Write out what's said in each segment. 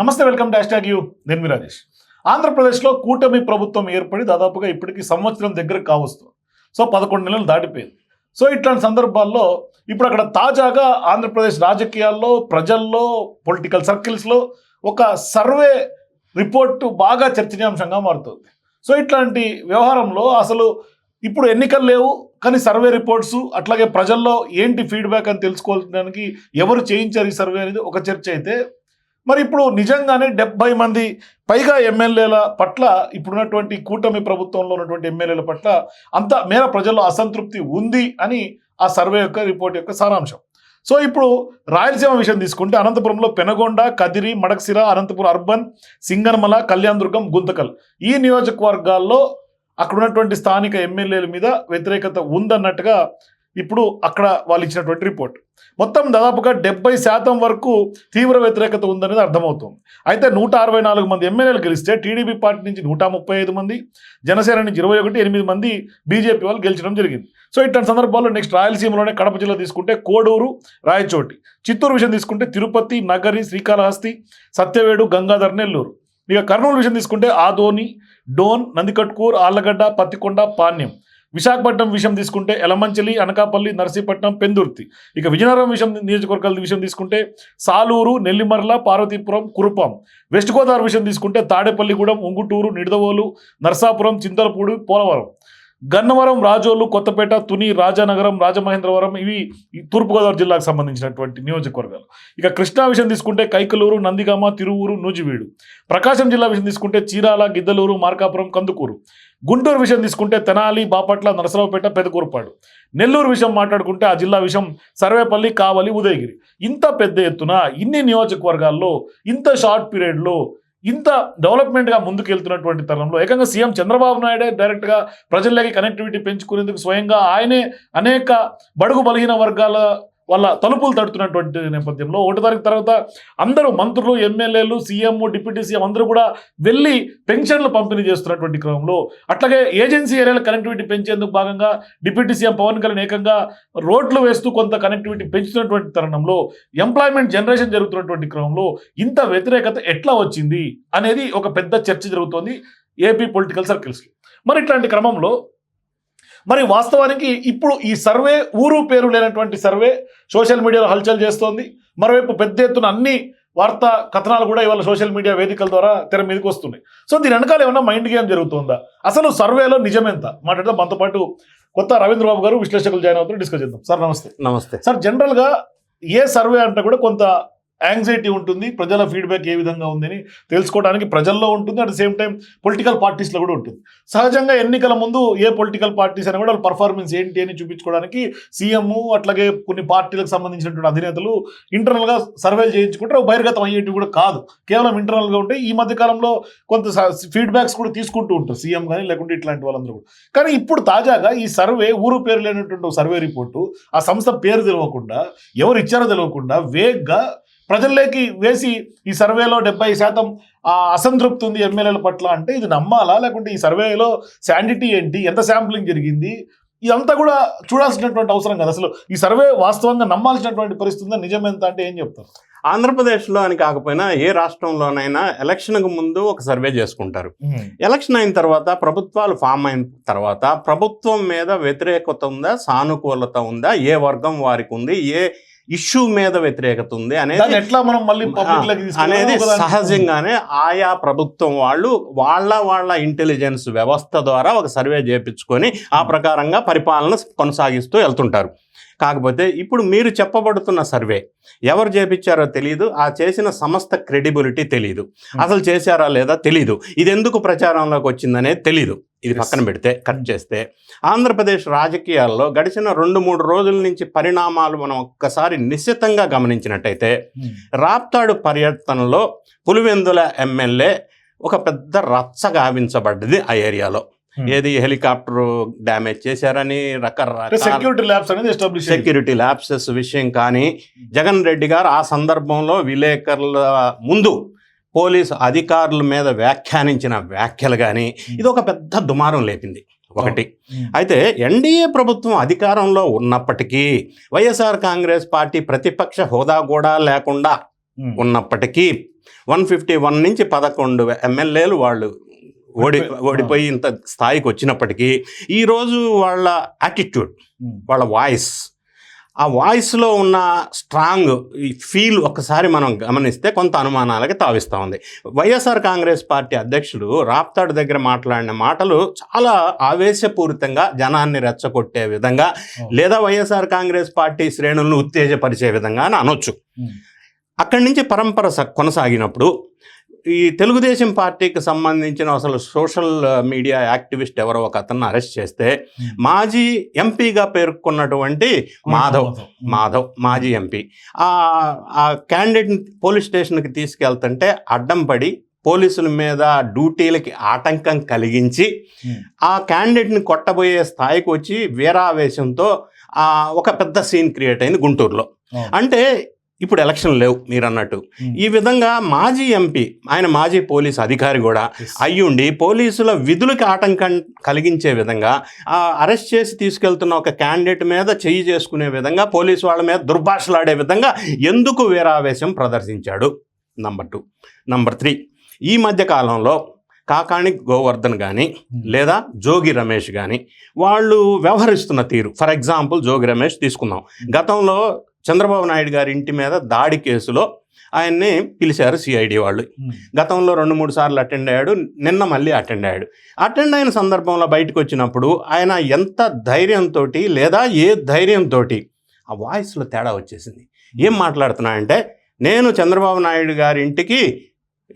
నమస్తే welcome dash tag you. నేను మీ రాజేష్. ఆంధ్రప్రదేశ్లో కూటమి ప్రభుత్వం ఏర్పడి దాదాపుగా ఇప్పటికి సంవత్సరం దగ్గర కావస్తుంది సో పదకొండు నెలలు దాటిపోయింది. సో ఇట్లాంటి సందర్భాల్లో ఇప్పుడు అక్కడ తాజాగా ఆంధ్రప్రదేశ్ రాజకీయాల్లో ప్రజల్లో పొలిటికల్ సర్కిల్స్లో ఒక సర్వే రిపోర్టు బాగా చర్చనీయాంశంగా మారుతుంది. సో ఇట్లాంటి వ్యవహారంలో అసలు ఇప్పుడు ఎన్నికలు లేవు కానీ సర్వే రిపోర్ట్స్ అట్లాగే ప్రజల్లో ఏంటి ఫీడ్బ్యాక్ అని తెలుసుకోవడానికి ఎవరు చేయించారు ఈ సర్వే అనేది ఒక చర్చ అయితే మరి ఇప్పుడు నిజంగానే డెబ్బై మంది పైగా ఎమ్మెల్యేల పట్ల ఇప్పుడున్నటువంటి కూటమి ప్రభుత్వంలో ఉన్నటువంటి ఎమ్మెల్యేల పట్ల అంత మేర ప్రజల్లో అసంతృప్తి ఉంది అని ఆ సర్వే యొక్క రిపోర్ట్ యొక్క సారాంశం. సో ఇప్పుడు రాయలసీమ విషయం తీసుకుంటే అనంతపురంలో పెనగొండ కదిరి మడక్సిర అనంతపురం అర్బన్ సింగనమల కళ్యాణదుర్గం గుంతకల్. ఈ నియోజకవర్గాల్లో అక్కడ ఉన్నటువంటి స్థానిక ఎమ్మెల్యేల మీద వ్యతిరేకత ఉందన్నట్టుగా ఇప్పుడు అక్కడ వాళ్ళు ఇచ్చినటువంటి రిపోర్ట్ మొత్తం దాదాపుగా డెబ్బై శాతం వరకు తీవ్ర వ్యతిరేకత ఉందనేది అర్థమవుతుంది. అయితే నూట అరవై నాలుగు మంది ఎమ్మెల్యేలు గెలిస్తే టీడీపీ పార్టీ నుంచి నూట ముప్పై ఐదు మంది జనసేన నుంచి ఇరవై ఒకటి ఎనిమిది మంది బీజేపీ వాళ్ళు గెలిచడం జరిగింది. సో ఇట్లాంటి సందర్భాల్లో నెక్స్ట్ రాయలసీమలోనే కడప జిల్లా తీసుకుంటే కోడూరు రాయచోటి చిత్తూరు విషయం తీసుకుంటే తిరుపతి నగరి శ్రీకాళహస్తి సత్యవేడు గంగాధర్ నెల్లూరు. ఇక కర్నూలు విషయం తీసుకుంటే ఆదోని డోన్ నందికట్కూర్ ఆళ్ళగడ్డ పత్తికొండ పాణ్యం. విశాఖపట్నం విషయం తీసుకుంటే ఎలమంచలి అనకాపల్లి నర్సీపట్నం పెందుర్తి. ఇక విజయనగరం విషయం నియోజకవర్గాల విషయం తీసుకుంటే సాలూరు నెల్లిమర్ల పార్వతీపురం కురుపాం. వెస్ట్ గోదావరి విషయం తీసుకుంటే తాడేపల్లిగూడెం ఉంగుటూరు నిడదవోలు నర్సాపురం చింతలపూడి పోలవరం. గన్నవరం రాజోలు కొత్తపేట తుని రాజానగరం రాజమహేంద్రవరం ఇవి తూర్పుగోదావరి జిల్లాకు సంబంధించినటువంటి నియోజకవర్గాలు. ఇక కృష్ణా విషయం తీసుకుంటే కైకలూరు నందిగామ తిరువూరు నూజివీడు. ప్రకాశం జిల్లా విషయం తీసుకుంటే చీరాల గిద్దలూరు మార్కాపురం కందుకూరు. గుంటూరు విషయం తీసుకుంటే తెనాలి బాపట్ల నరసరావుపేట పెదకూరుపాడు నెల్లూరు విషయం మాట్లాడుకుంటే ఆ జిల్లా విషయం సర్వేపల్లి కావలి ఉదయగిరి. ఇంత పెద్ద ఎత్తున ఇన్ని నియోజకవర్గాల్లో ఇంత షార్ట్ పీరియడ్లో ఇంత డెవలప్మెంట్గా ముందుకెళ్తున్నటువంటి తరుణంలో ఏకంగా సీఎం చంద్రబాబు నాయుడే డైరెక్ట్గా ప్రజల్లోకి కనెక్టివిటీ పెంచుకునేందుకు స్వయంగా ఆయనే అనేక బడుగు బలహీన వర్గాల వాళ్ళ తలుపులు తడుతున్నటువంటి నేపథ్యంలో ఒకటి తారీఖు తర్వాత అందరూ మంత్రులు ఎమ్మెల్యేలు సీఎం డిప్యూటీ సీఎం అందరూ కూడా వెళ్ళి పెన్షన్లు పంపిణీ చేస్తున్నటువంటి క్రమంలో అట్లాగే ఏజెన్సీ ఏరియాల కనెక్టివిటీ పెంచేందుకు భాగంగా డిప్యూటీ సీఎం పవన్ కళ్యాణ్ ఏకంగా రోడ్లు వేస్తూ కొంత కనెక్టివిటీ పెంచుతున్నటువంటి తరుణంలో ఎంప్లాయ్మెంట్ జనరేషన్ జరుగుతున్నటువంటి క్రమంలో ఇంత వ్యతిరేకత ఎట్లా వచ్చింది అనేది ఒక పెద్ద చర్చ జరుగుతోంది ఏపీ పొలిటికల్ సర్కిల్స్లో. మరి ఇట్లాంటి క్రమంలో మరి వాస్తవానికి ఇప్పుడు ఈ సర్వే ఊరు పేరు లేనటువంటి సర్వే సోషల్ మీడియాలో హల్చల్ చేస్తోంది. మరోవైపు పెద్ద ఎత్తున అన్ని వార్తా కథనాలు కూడా ఇవాళ సోషల్ మీడియా వేదికల ద్వారా తెర మీదకి వస్తున్నాయి. సో దీని వెనకాల ఏమన్నా మైండ్ గేమ్ జరుగుతుందా? అసలు సర్వేలో నిజమెంత? మాట్లాడదాం. మనతో పాటు కొత్త రవీంద్ర బాబు గారు విశ్లేషకులు జాయిన్ అవుతారు డిస్కస్ చేద్దాం. సార్ నమస్తే. నమస్తే. సార్ జనరల్గా ఏ సర్వే అంటే కూడా కొంత యాంగ్జైటీ ఉంటుంది ప్రజల ఫీడ్బ్యాక్ ఏ విధంగా ఉందని తెలుసుకోవడానికి ప్రజల్లో ఉంటుంది at the same time political పార్టీస్లో కూడా ఉంటుంది. సహజంగా ఎన్నికల ముందు ఏ పొలిటికల్ పార్టీస్ అయినా కూడా వాళ్ళ పర్ఫార్మెన్స్ ఏంటి అని చూపించుకోవడానికి సీఎం అట్లాగే కొన్ని పార్టీలకు సంబంధించినటువంటి అధినేతలు ఇంటర్నల్గా సర్వేలు చేయించుకుంటారు. బహిర్గతం అయ్యేటివి కూడా కాదు. కేవలం ఇంటర్నల్గా ఉంటే ఈ మధ్యకాలంలో కొంత ఫీడ్బ్యాక్స్ కూడా తీసుకుంటూ ఉంటారు సీఎం కానీ లేకుంటే ఇట్లాంటి వాళ్ళందరూ కూడా. కానీ ఇప్పుడు తాజాగా ఈ సర్వే ఊరు పేరు లేనటువంటి సర్వే రిపోర్టు ఆ సంస్థ పేరు తెలియకుండా ఎవరు ఇచ్చారో తెలియకుండా వేగ్గా ప్రజల్లోకి వేసి ఈ సర్వేలో డెబ్బై శాతం ఆ, అసంతృప్తి ఉంది ఎమ్మెల్యేల పట్ల అంటే ఇది నమ్మాలా? లేకుంటే ఈ సర్వేలో శాండిటీ ఏంటి? ఎంత శాంప్లింగ్ జరిగింది? ఇదంతా కూడా చూడాల్సినటువంటి అవసరం కదా. అసలు ఈ సర్వే వాస్తవంగా నమ్మాల్సినటువంటి పరిస్థితి ఎంత అంటే ఏం చెప్తారు? ఆంధ్రప్రదేశ్లో అని కాకపోయినా ఏ రాష్ట్రంలోనైనా ఎలక్షన్కు ముందు ఒక సర్వే చేసుకుంటారు. ఎలక్షన్ అయిన తర్వాత ప్రభుత్వాలు ఫామ్ అయిన తర్వాత ప్రభుత్వం మీద వ్యతిరేకత ఉందా? సానుకూలత ఉందా? ఏ వర్గం వారికి ఉంది? ఏ ఇష్యూ మీద వ్యతిరేకత ఉంది అనేది ఎట్లా మనం మళ్ళీ అనేది సహజంగానే ఆయా ప్రభుత్వం వాళ్ళు వాళ్ళ వాళ్ళ ఇంటెలిజెన్స్ వ్యవస్థ ద్వారా ఒక సర్వే చేపించుకొని ఆ ప్రకారంగా పరిపాలన కొనసాగిస్తూ వెళ్తుంటారు. కాకపోతే ఇప్పుడు మీరు చెప్పబడుతున్న సర్వే ఎవరు చేపించారో తెలియదు ఆ చేసిన సంస్థ క్రెడిబిలిటీ తెలియదు అసలు చేశారా లేదా తెలియదు ఇది ఎందుకు ప్రచారంలోకి వచ్చిందనేది తెలియదు ఇది. పక్కన పెడితే కట్ చేస్తే ఆంధ్రప్రదేశ్ రాజకీయాల్లో గడిచిన రెండు మూడు రోజుల నుంచి పరిణామాలు మనం ఒక్కసారి నిశ్చితంగా గమనించినట్టయితే ఉమ్. రాప్తాడు పర్యటనలో పులివెందుల ఎమ్మెల్యే ఒక పెద్ద రచ్చ గావించబడ్డది ఆ ఏరియాలో Hmm. ఏది హెలికాప్టర్ డ్యామేజ్ చేశారని రకరకాల సెక్యూరిటీ ల్యాబ్స్ అనేది ఎస్టాబ్లిష్ సెక్యూరిటీ ల్యాబ్సెస్ విషయం కానీ జగన్ రెడ్డి గారు ఆ సందర్భంలో విలేకరుల ముందు పోలీసు అధికారుల మీద వ్యాఖ్యానించిన వ్యాఖ్యలు కానీ ఇది ఒక పెద్ద దుమారం లేపింది. ఒకటి. అయితే ఎన్డీఏ ప్రభుత్వం అధికారంలో ఉన్నప్పటికీ వైఎస్ఆర్ కాంగ్రెస్ పార్టీ ప్రతిపక్ష హోదా కూడా లేకుండా ఉన్నప్పటికీ వన్ ఫిఫ్టీ వన్ నుంచి పదకొండు ఎమ్మెల్యేలు వాళ్ళు ఓడి ఓడిపోయి ఇంత స్థాయికి వచ్చినప్పటికీ ఈరోజు వాళ్ళ యాటిట్యూడ్. వాళ్ళ వాయిస్ ఆ వాయిస్లో ఉన్న స్ట్రాంగ్ ఈ ఫీల్ ఒకసారి మనం గమనిస్తే కొంత అనుమానాలకి తావిస్తూ ఉంది వైఎస్ఆర్ కాంగ్రెస్ పార్టీ అధ్యక్షుడు రాప్తాడు దగ్గర మాట్లాడిన మాటలు చాలా ఆవేశపూరితంగా జనాన్ని రెచ్చగొట్టే విధంగా లేదా వైఎస్ఆర్ కాంగ్రెస్ పార్టీ శ్రేణులను ఉత్తేజపరిచే విధంగా అని అనొచ్చు. అక్కడి నుంచి పరంపర కొనసాగినప్పుడు ఈ తెలుగుదేశం పార్టీకి సంబంధించిన అసలు సోషల్ మీడియా యాక్టివిస్ట్ ఎవరో ఒక అతన్ని అరెస్ట్ చేస్తే. మాజీ ఎంపీగా పేర్కొన్నటువంటి మాధవ్. మాధవ్ మాజీ ఎంపీ ఆ ఆ క్యాండిడేట్ పోలీస్ స్టేషన్కి తీసుకెళ్తుంటే అడ్డం పడి పోలీసుల మీద డ్యూటీలకి ఆటంకం కలిగించి. ఆ క్యాండిడేట్ని కొట్టబోయే స్థాయికి వచ్చి వీరావేశంతో ఒక పెద్ద సీన్ క్రియేట్ అయింది గుంటూరులో. అంటే ఇప్పుడు ఎలక్షన్ లేవు మీరు అన్నట్టు. ఈ విధంగా మాజీ ఎంపీ ఆయన మాజీ పోలీస్ అధికారి కూడా. అయ్యుండి పోలీసుల విధులకి ఆటంకం కలిగించే విధంగా అరెస్ట్ చేసి తీసుకెళ్తున్న ఒక క్యాండిడేట్ మీద చెయ్యి చేసుకునే విధంగా పోలీసు వాళ్ళ మీద దుర్భాషలాడే విధంగా ఎందుకు వీరావేశం ప్రదర్శించాడు? నంబర్ టూ నంబర్ త్రీ ఈ మధ్య కాలంలో కాకాణి గోవర్ధన్ కానీ. లేదా జోగి రమేష్ కానీ వాళ్ళు వ్యవహరిస్తున్న తీరు. ఫర్ ఎగ్జాంపుల్ జోగి రమేష్ తీసుకుందాం. గతంలో చంద్రబాబు నాయుడు గారి ఇంటి మీద దాడి కేసులో ఆయన్ని పిలిచారు సిఐడి వాళ్ళు. గతంలో రెండు మూడు సార్లు అటెండ్ అయ్యాడు నిన్న మళ్ళీ అటెండ్ అయ్యాడు అటెండ్ అయిన సందర్భంలో బయటకు వచ్చినప్పుడు ఆయన ఎంత ధైర్యంతో లేదా ఏ ధైర్యంతో ఆ వాయిస్లో తేడా వచ్చేసింది ఏం మాట్లాడుతున్నాయంటే నేను చంద్రబాబు నాయుడు గారి ఇంటికి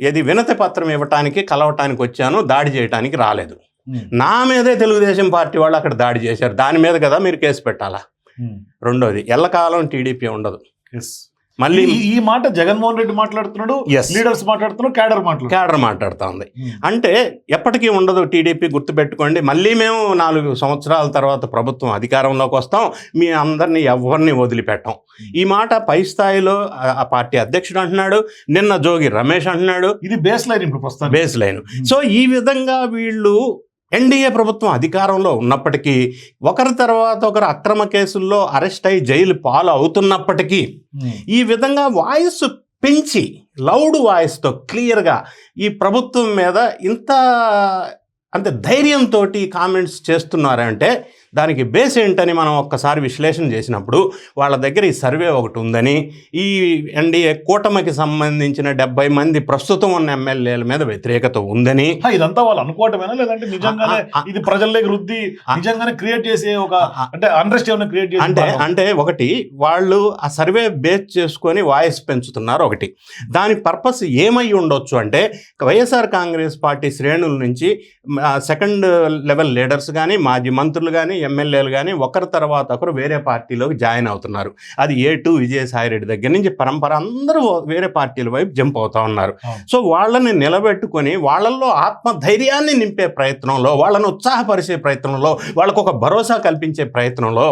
ఇది వినతి పత్రం ఇవ్వటానికి కలవటానికి వచ్చాను దాడి చేయటానికి రాలేదు. నా మీదే తెలుగుదేశం పార్టీ వాళ్ళు అక్కడ దాడి చేశారు దాని మీద కదా మీరు కేసు పెట్టాలా. రెండోది ఎల్లకాలం టీడీపీ ఉండదు. Yes. మళ్ళీ ఈ- మాట జగన్మోహన్ రెడ్డి మాట్లాడుతున్నాడు. లీడర్స్ మాట్లాడుతున్నాడు క్యాడర్ మాట్లాడుతున్నాడు. క్యాడర్ మాట్లాడుతూ ఉంది ఉమ్. అంటే ఎప్పటికీ ఉండదు టీడీపీ గుర్తుపెట్టుకోండి. మళ్ళీ మేము నాలుగు సంవత్సరాల తర్వాత ప్రభుత్వం అధికారంలోకి వస్తాం. మీ అందరినీ ఎవరిని వదిలిపెట్టాం. ఈ మాట పై స్థాయిలో ఆ- పార్టీ అధ్యక్షుడు అంటున్నాడు నిన్న జోగి రమేష్ అంటున్నాడు. ఇది బేస్ లైన్ ఇప్పుడు బేస్ లైన్ సో ఈ విధంగా వీళ్ళు ఎన్డీఏ ప్రభుత్వం అధికారంలో ఉన్నప్పటికీ ఒకరి తర్వాత ఒకరు అక్రమ కేసుల్లో అరెస్ట్ అయి జైలు పాలు అవుతున్నప్పటికీ ఈ విధంగా వాయిస్ పెంచి లౌడ్ వాయిస్తో క్లియర్గా ఈ ప్రభుత్వం మీద ఇంత అంటే ధైర్యంతో కామెంట్స్ చేస్తున్నారంటే దానికి బేస్ ఏంటని మనం ఒక్కసారి విశ్లేషణ చేసినప్పుడు వాళ్ళ దగ్గర ఈ సర్వే ఒకటి ఉందని ఈ ఎన్డీఏ కూటమికి సంబంధించిన డెబ్బై మంది ప్రస్తుతం ఉన్న ఎమ్మెల్యేల మీద వ్యతిరేకత ఉందని. ఇదంతా వాళ్ళు అనుకోవటమేనా? లేదంటే నిజంగానే ఇది ప్రజల్లోకి రుద్ది ఆ. నిజంగానే క్రియేట్ చేసే ఒక అంటే అండర్స్ట్ ఏమైనా క్రియేట్ చేసి అంటే అంటే ఒకటి వాళ్ళు ఆ సర్వే బేస్ చేసుకొని వాయిస్ పెంచుతున్నారు ఒకటి. దాని పర్పస్ ఏమై ఉండొచ్చు అంటే వైఎస్ఆర్ కాంగ్రెస్ పార్టీ శ్రేణుల నుంచి సెకండ్ లెవెల్ లీడర్స్ కానీ మాజీ మంత్రులు కానీ ఎమ్మెల్యేలు కానీ ఒకరి తర్వాత ఒకరు వేరే పార్టీలోకి జాయిన్ అవుతున్నారు అది ఏ టు విజయసాయిరెడ్డి దగ్గర నుంచి పరంపర అందరూ వేరే పార్టీల వైపు జంప్ అవుతా ఉన్నారు. సో వాళ్ళని నిలబెట్టుకొని వాళ్ళల్లో ఆత్మ ధైర్యాన్ని నింపే ప్రయత్నంలో వాళ్ళను ఉత్సాహపరిచే ప్రయత్నంలో వాళ్ళకు ఒక భరోసా కల్పించే ప్రయత్నంలో.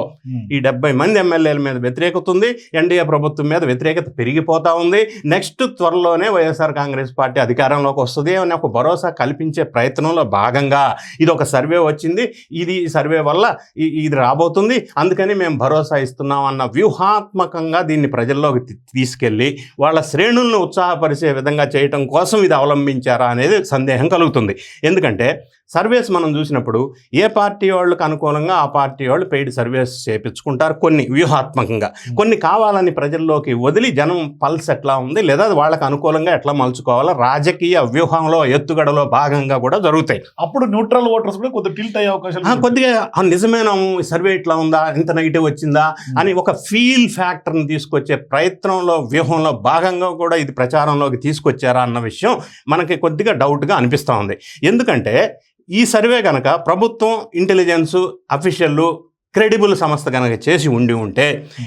ఈ డెబ్బై మంది ఎమ్మెల్యేల మీద వ్యతిరేకత ఉంది ఎన్డీఏ ప్రభుత్వం మీద వ్యతిరేకత పెరిగిపోతా ఉంది నెక్స్ట్ త్వరలోనే వైఎస్ఆర్ కాంగ్రెస్ పార్టీ అధికారంలోకి వస్తుంది అనే ఒక భరోసా కల్పించే ప్రయత్నంలో భాగంగా ఇది ఒక సర్వే వచ్చింది. ఇది సర్వే వల్ల ఈ- ఇది రాబోతుంది. అందుకని మేము భరోసా ఇస్తున్నాం అన్న వ్యూహాత్మకంగా దీన్ని ప్రజల్లోకి తీసుకెళ్ళి వాళ్ళ శ్రేణులను ఉత్సాహపరిచే విధంగా చేయటం కోసం ఇది అవలంబించారా అనేది సందేహం కలుగుతుంది. ఎందుకంటే సర్వేస్ మనం చూసినప్పుడు ఏ పార్టీ వాళ్ళకి అనుకూలంగా ఆ పార్టీ వాళ్ళు పెయిడ్ సర్వేస్ చేపించుకుంటారు కొన్ని వ్యూహాత్మకంగా. కొన్ని కావాలని ప్రజల్లోకి వదిలి జనం పల్స్ ఎట్లా ఉంది లేదా వాళ్ళకి అనుకూలంగా ఎట్లా మలుచుకోవాలో రాజకీయ వ్యూహంలో ఎత్తుగడలో భాగంగా కూడా జరుగుతాయి. అప్పుడు న్యూట్రల్ ఓటర్స్ కూడా కొద్దిగా టిల్ట్ అయ్యే అవకాశం కొద్దిగా ఆ, నిజమేనా? ఈ సర్వే ఇట్లా ఉందా? ఇంత నెగిటివ్ వచ్చిందా? అని ఒక ఫీల్ ఫ్యాక్టర్ని తీసుకొచ్చే ప్రయత్నంలో వ్యూహంలో భాగంగా కూడా ఇది ప్రచారంలోకి తీసుకొచ్చారా అన్న విషయం మనకి కొద్దిగా డౌట్గా అనిపిస్తూ ఉంది. ఎందుకంటే ఈ సర్వే కనుక ప్రభుత్వం ఇంటెలిజెన్స్ అఫీషియల్ క్రెడిబుల్ సంస్థ కనుక చేసి ఉండి ఉంటే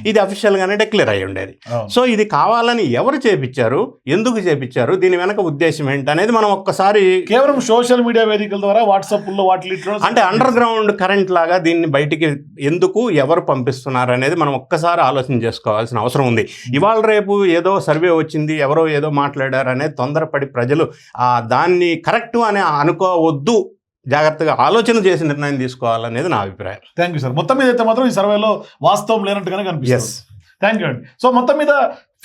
ఇది అఫీషియల్గానే డిక్లేర్ అయ్యి ఉండేది. సో ఇది కావాలని ఎవరు చేపించారు? ఎందుకు చేపించారు? దీని వెనక ఉద్దేశం ఏంటి అనేది మనం ఒక్కసారి కేవలం సోషల్ మీడియా వేదికల ద్వారా వాట్సాప్లో వాటి అంటే అండర్ గ్రౌండ్ కరెంట్ లాగా దీన్ని బయటికి ఎందుకు ఎవరు పంపిస్తున్నారు అనేది మనం ఒక్కసారి ఆలోచన చేసుకోవాల్సిన అవసరం ఉంది. ఇవాళ రేపు ఏదో సర్వే వచ్చింది ఎవరో ఏదో మాట్లాడారు అనేది తొందరపడి ప్రజలు ఆ దాన్ని కరెక్ట్ అని అనుకోవద్దు జాగ్రత్తగా ఆలోచన చేసి నిర్ణయం తీసుకోవాలనేది నా అభిప్రాయం. థ్యాంక్ యూ సార్ మొత్తం మీద అయితే మాత్రం ఈ సర్వేలో వాస్తవం లేనట్టుగానే కనిపిస్తుంది. థ్యాంక్ యూ అండి. సో మొత్తం మీద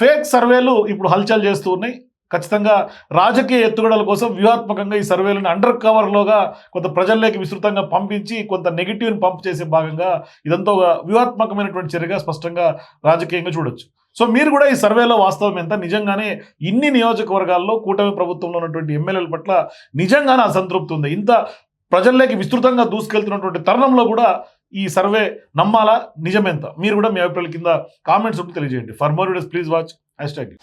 ఫేక్ సర్వేలు ఇప్పుడు హల్చల్ చేస్తూ ఉన్నాయి. ఖచ్చితంగా రాజకీయ ఎత్తుగడల కోసం వ్యూహాత్మకంగా ఈ సర్వేలను అండర్ కవర్లోగా కొంత ప్రజల్లోకి విస్తృతంగా పంపించి కొంత నెగిటివ్ని పంప్ చేసే భాగంగా ఇదంతా ఒక వ్యూహాత్మకమైనటువంటి చర్యగా స్పష్టంగా రాజకీయంగా చూడొచ్చు. సో మీరు కూడా ఈ సర్వేలో వాస్తవం ఎంత? నిజంగానే ఇన్ని నియోజకవర్గాల్లో కూటమి ప్రభుత్వంలో ఉన్నటువంటి ఎమ్మెల్యేల పట్ల నిజంగానే అసంతృప్తి ఉంది? ఇంత ప్రజల్లోకి విస్తృతంగా దూసుకెళ్తున్నటువంటి తరుణంలో కూడా ఈ సర్వే నమ్మాలా? నిజమెంత. మీరు కూడా మీ అభిప్రాయాల కింద కామెంట్స్ ఉంటే తెలియజేయండి. For more videos please watch hashtag